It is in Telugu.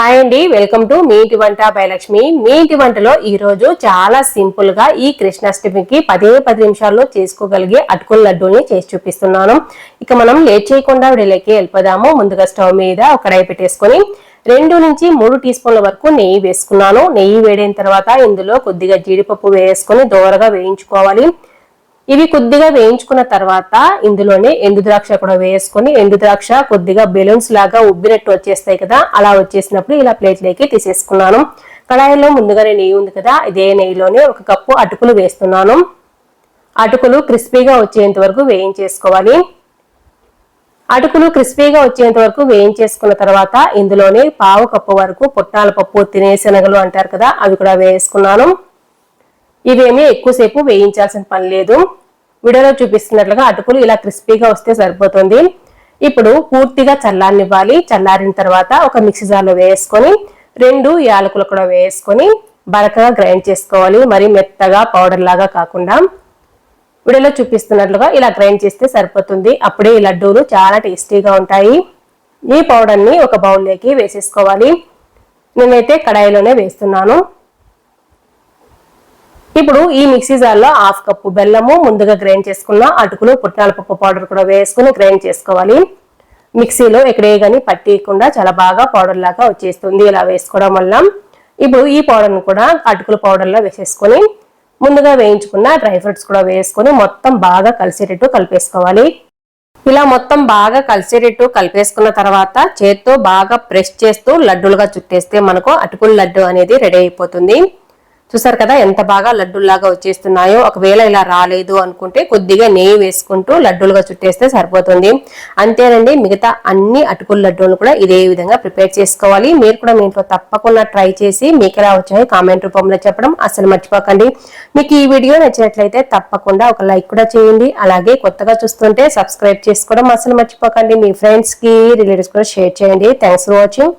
హాయ్ అండి వెల్కమ్ టు మీ ఇంటి వంట భయలక్ష్మి మీటి మీ ఇంటి వంటలో ఈరోజు చాలా సింపుల్గా ఈ కృష్ణాష్టమికి పదే పది నిమిషాల్లో చేసుకోగలిగే అటుకుల లడ్డూల్ని చేసి చూపిస్తున్నాను. ఇక మనం లేట్ చేయకుండా విడిలోకి వెళ్ళిపోదాము. ముందుగా స్టవ్ మీద ఒక కడాయి పెట్టేసుకొని రెండు నుంచి మూడు టీ స్పూన్ల వరకు నెయ్యి వేసుకున్నాను. నెయ్యి వేడైన తర్వాత ఇందులో కొద్దిగా జీడిపప్పు వేసుకొని దోరగా వేయించుకోవాలి. ఇవి కొద్దిగా వేయించుకున్న తర్వాత ఇందులోనే ఎండు ద్రాక్ష కూడా వేసుకొని ఎండు ద్రాక్ష కొద్దిగా బెలూన్స్ లాగా ఉబ్బినట్టు వచ్చేస్తాయి కదా అలా వచ్చేసినప్పుడు ఇలా ప్లేట్లోకి తీసేసుకున్నాను. కడాయిలో ముందుగానే నెయ్యి ఉంది కదా ఇదే నెయ్యిలోనే ఒక కప్పు అటుకులు వేస్తున్నాను. అటుకులు క్రిస్పీగా వచ్చేంత వరకు వేయించేసుకోవాలి. అటుకులు క్రిస్పీగా వచ్చేంత వరకు వేయించేసుకున్న తర్వాత ఇందులోనే పావు కప్పు వరకు పుట్నాల పప్పు తినేశనగలు అంటారు కదా అవి కూడా వేసుకున్నాను. ఇవేమీ ఎక్కువసేపు వేయించాల్సిన పని లేదు. వీడియోలో చూపిస్తున్నట్లుగా అటుకులు ఇలా క్రిస్పీగా వస్తే సరిపోతుంది. ఇప్పుడు పూర్తిగా చల్లారనివ్వాలి. చల్లారిన తర్వాత ఒక మిక్సీ జార్లో వేసుకొని రెండు యాలకులు కూడా వేసుకొని బరకగా గ్రైండ్ చేసుకోవాలి. మరి మెత్తగా పౌడర్ లాగా కాకుండా. వీడియోలో చూపిస్తున్నట్లుగా ఇలా గ్రైండ్ చేస్తే సరిపోతుంది. అప్పుడే ఈ లడ్డూలు చాలా టేస్టీగా ఉంటాయి. ఈ పౌడర్ని ఒక బౌల్లోకి వేసేసుకోవాలి. నేనైతే కడాయిలోనే వేస్తున్నాను. ఇప్పుడు ఈ మిక్సీ జార్లో హాఫ్ కప్పు బెల్లము ముందుగా గ్రైండ్ చేసుకున్న అటుకులు పుట్నాల పప్పు పౌడర్ కూడా వేసుకుని గ్రైండ్ చేసుకోవాలి. మిక్సీలో ఎక్కడే కానీ పట్టియకుండా చాలా బాగా పౌడర్ లాగా వచ్చేస్తుంది ఇలా వేసుకోవడం వల్ల. ఇప్పుడు ఈ పౌడర్ను కూడా అటుకుల పౌడర్లో వేసేసుకొని ముందుగా వేయించుకున్న డ్రై ఫ్రూట్స్ కూడా వేసుకొని మొత్తం బాగా కలిసేటట్టు కలిపేసుకోవాలి. ఇలా మొత్తం బాగా కలిసేటట్టు కలిపేసుకున్న తర్వాత చేత్తో బాగా ప్రెస్ చేస్తూ లడ్డూలుగా చుట్టేస్తే మనకు అటుకుల లడ్డు అనేది రెడీ అయిపోతుంది. చూసారు కదా ఎంత బాగా లడ్డూల్లాగా వచ్చేస్తున్నాయో. ఒకవేళ ఇలా రాలేదు అనుకుంటే కొద్దిగా నెయ్యి వేసుకుంటూ లడ్డూలుగా చుట్టేస్తే సరిపోతుంది. అంతేనండి మిగతా అన్ని అటుకుల లడ్డూలు కూడా ఇదే విధంగా ప్రిపేర్ చేసుకోవాలి. మీరు కూడా మీ ఇంట్లో తప్పకుండా ట్రై చేసి మీకు ఎలా వచ్చాయో కామెంట్ రూపంలో చెప్పడం అసలు మర్చిపోకండి. మీకు ఈ వీడియో నచ్చినట్లయితే తప్పకుండా ఒక లైక్ కూడా చేయండి. అలాగే కొత్తగా చూస్తుంటే సబ్స్క్రైబ్ చేసుకోవడం అసలు మర్చిపోకండి. మీ ఫ్రెండ్స్కి రిలేటివ్స్ కూడా షేర్ చేయండి. Thanks for watching.